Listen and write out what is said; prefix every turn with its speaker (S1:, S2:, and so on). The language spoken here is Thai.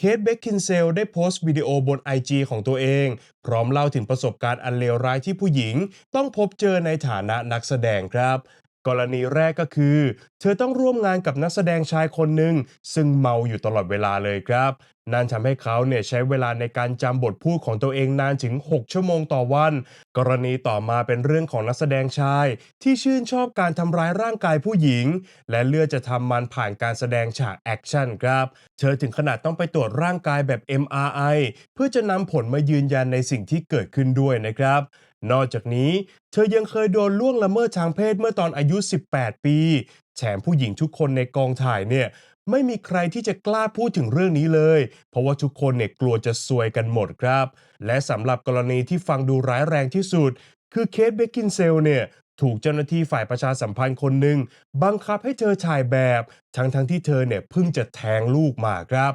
S1: เคทเบคคินเซลได้โพสต์วิดีโอบน IG ของตัวเอง พร้อมเล่าถึงประสบการณ์อันเลวร้ายที่ผู้หญิง ต้องพบเจอในฐานะนักแสดงครับ กรณีแรกก็คือ เธอต้องร่วมงานกับนักแสดงชายคนหนึ่งซึ่งเมาอยู่ตลอดเวลาเลยครับ นั่นทำให้เขาเนี่ยใช้เวลาในการจำบทพูดของตัวเองนานถึง 6 ชั่วโมงต่อวัน กรณีต่อมาเป็นเรื่องของนักแสดงชาย ที่ชื่นชอบการทำร้ายร่างกายผู้หญิง และเลือกจะทำมันผ่านการแสดงฉากแอคชั่นครับ เธอถึงขนาดต้องไปตรวจร่างกายแบบ MRI เพื่อจะนำผลมายืนยันในสิ่งที่เกิดขึ้นด้วยนะครับนอกจากนี้ เธอยังเคยโดนล่วงละเมิดทางเพศเมื่อตอนอายุ 18 ปี แถมผู้หญิงทุกคนในกองถ่ายเนี่ยไม่มีใครที่จะกล้าพูดถึงเรื่องนี้เลย เพราะว่าทุกคนเนี่ยกลัวจะซวยกันหมดครับ และสำหรับกรณีที่ฟังดูร้ายแรงที่สุด คือเคทเบกกินเซลเนี่ยถูกเจ้าหน้าที่ฝ่ายประชาสัมพันธ์คนหนึ่งบังคับให้เธอถ่ายแบบ ทั้งๆทที่เธอเนี่ยเพิ่งจะแท้งลูกมาครับ